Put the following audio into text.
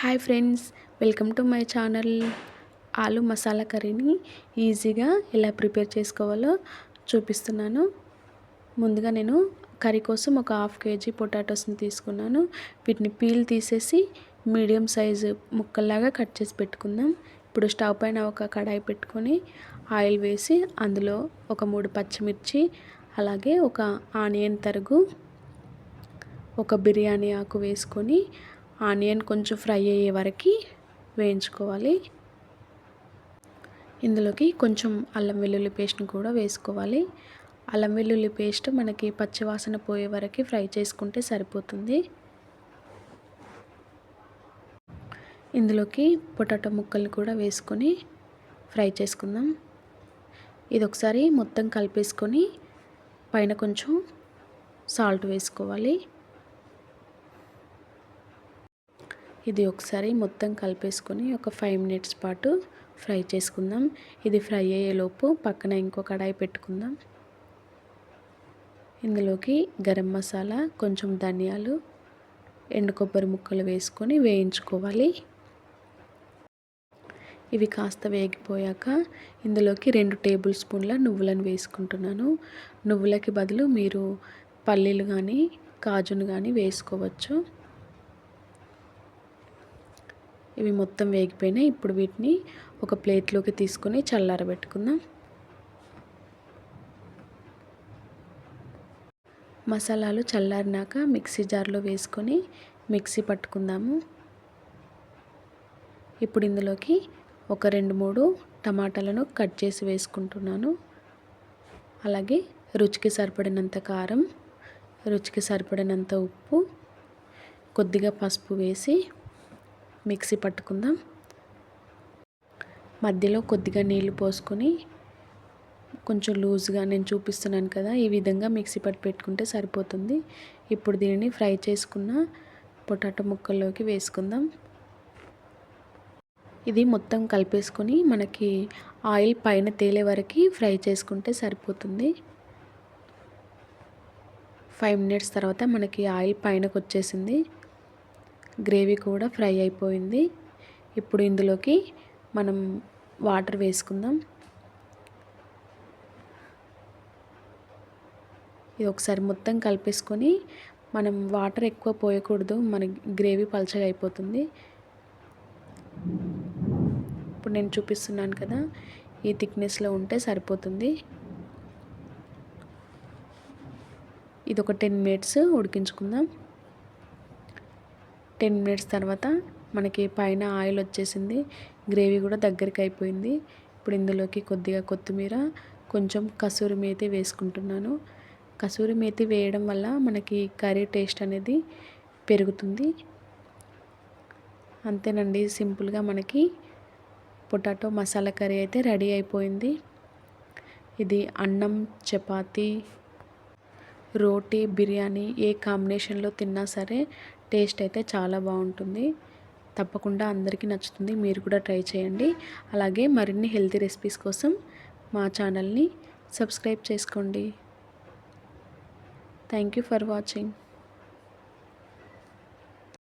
Hi friends welcome to my channel. Aloo masala కర్రీని ఈజీగా ఎలా ప్రిపేర్ చేసుకోవాలో చూపిస్తున్నాను. ముందుగా నేను కర్రీ కోసం ఒక హాఫ్ కేజీ పొటాటోస్ని తీసుకున్నాను. వీటిని పీల్ తీసేసి మీడియం సైజు ముక్కల్లాగా కట్ చేసి పెట్టుకుందాం. ఇప్పుడు స్టవ్ పైన ఒక కడాయి పెట్టుకొని ఆయిల్ వేసి అందులో ఒక మూడు పచ్చిమిర్చి అలాగే ఒక ఆనియన్ తరుగు ఒక బిర్యానీ ఆకు వేసుకొని ఆనియన్ కొంచెం ఫ్రై అయ్యే వరకు వేయించుకోవాలి. ఇందులోకి కొంచెం అల్లం వెల్లుల్లి పేస్ట్ని కూడా వేసుకోవాలి. అల్లం వెల్లుల్లి పేస్ట్ మనకి పచ్చివాసన పోయే వరకు ఫ్రై చేసుకుంటే సరిపోతుంది. ఇందులోకి పొటాటో ముక్కలు కూడా వేసుకొని ఫ్రై చేసుకుందాం. ఇది ఒకసారి మొత్తం కలిపేసుకొని పైన కొంచెం సాల్ట్ వేసుకోవాలి. ఇది ఒకసారి మొత్తం కలిపేసుకొని ఒక ఫైవ్ మినిట్స్ పాటు ఫ్రై చేసుకుందాం. ఇది ఫ్రై అయ్యేలోపు పక్కన ఇంకో కడాయి పెట్టుకుందాం. ఇందులోకి గరం మసాలా కొంచెం ధనియాలు ఎండు కొబ్బరి ముక్కలు వేసుకొని వేయించుకోవాలి. ఇవి కాస్త వేగిపోయాక ఇందులోకి రెండు టేబుల్ స్పూన్ల నువ్వులను వేసుకుంటున్నాను. నువ్వులకి బదులు మీరు పల్లీలు కానీ కాజును కానీ వేసుకోవచ్చు. ఇవి మొత్తం వేగిపోయినాయి. ఇప్పుడు వీటిని ఒక ప్లేట్లోకి తీసుకొని చల్లారబెట్టుకుందాం. మసాలాలు చల్లారినాక మిక్సీ జార్లో వేసుకొని మిక్సీ పట్టుకుందాము. ఇప్పుడు ఇందులోకి ఒక రెండు మూడు టమాటాలను కట్ చేసి వేసుకుంటున్నాను. అలాగే రుచికి సరిపడినంత కారం రుచికి సరిపడినంత ఉప్పు కొద్దిగా పసుపు వేసి మిక్సీ పట్టుకుందాం. మధ్యలో కొద్దిగా నీళ్ళు పోసుకొని కొంచెం లూజ్గా నేను చూపిస్తున్నాను కదా ఈ విధంగా మిక్సీ పట్టి పెట్టుకుంటే సరిపోతుంది. ఇప్పుడు దీనిని ఫ్రై చేసుకున్న పొటాటో ముక్కల్లోకి వేసుకుందాం. ఇది మొత్తం కలిపేసుకొని మనకి ఆయిల్ పైన తేలే వరకు ఫ్రై చేసుకుంటే సరిపోతుంది. ఫైవ్ మినిట్స్ తర్వాత మనకి ఆయిల్ పైనకు వచ్చేసింది గ్రేవీ కూడా ఫ్రై అయిపోయింది. ఇప్పుడు ఇందులోకి మనం వాటర్ వేసుకుందాం. ఇది ఒకసారి మొత్తం కలిపేసుకొని మనం వాటర్ ఎక్కువ పోయకూడదు. మన గ్రేవీ పలచగా అయిపోతుంది. ఇప్పుడు నేను చూపిస్తున్నాను కదా ఈ థిక్నెస్లో ఉంటే సరిపోతుంది. ఇది ఒక టెన్ మినిట్స్ ఉడికించుకుందాం. టెన్ మినిట్స్ తర్వాత మనకి పైన ఆయిల్ వచ్చేసింది. గ్రేవీ కూడా దగ్గరికి అయిపోయింది. ఇప్పుడు ఇందులోకి కొద్దిగా కొత్తిమీర కొంచెం కసూరి మేతి వేసుకుంటున్నాను. కసూరి మేతి వేయడం వల్ల మనకి కర్రీ టేస్ట్ అనేది పెరుగుతుంది. అంతేనండి సింపుల్గా మనకి పొటాటో మసాలా కర్రీ అయితే రెడీ అయిపోయింది. ఇది అన్నం చపాతీ రోటీ బిర్యానీ ఏ కాంబినేషన్లో తిన్నా సరే టేస్ట్ అయితే చాలా బాగుంటుంది. తప్పకుండా అందరికీ నచ్చుతుంది. మీరు కూడా ట్రై చేయండి. అలాగే మరిన్ని హెల్తీ రెసిపీస్ కోసం మా ఛానల్ని సబ్స్క్రైబ్ చేసుకోండి. Thank you for watching.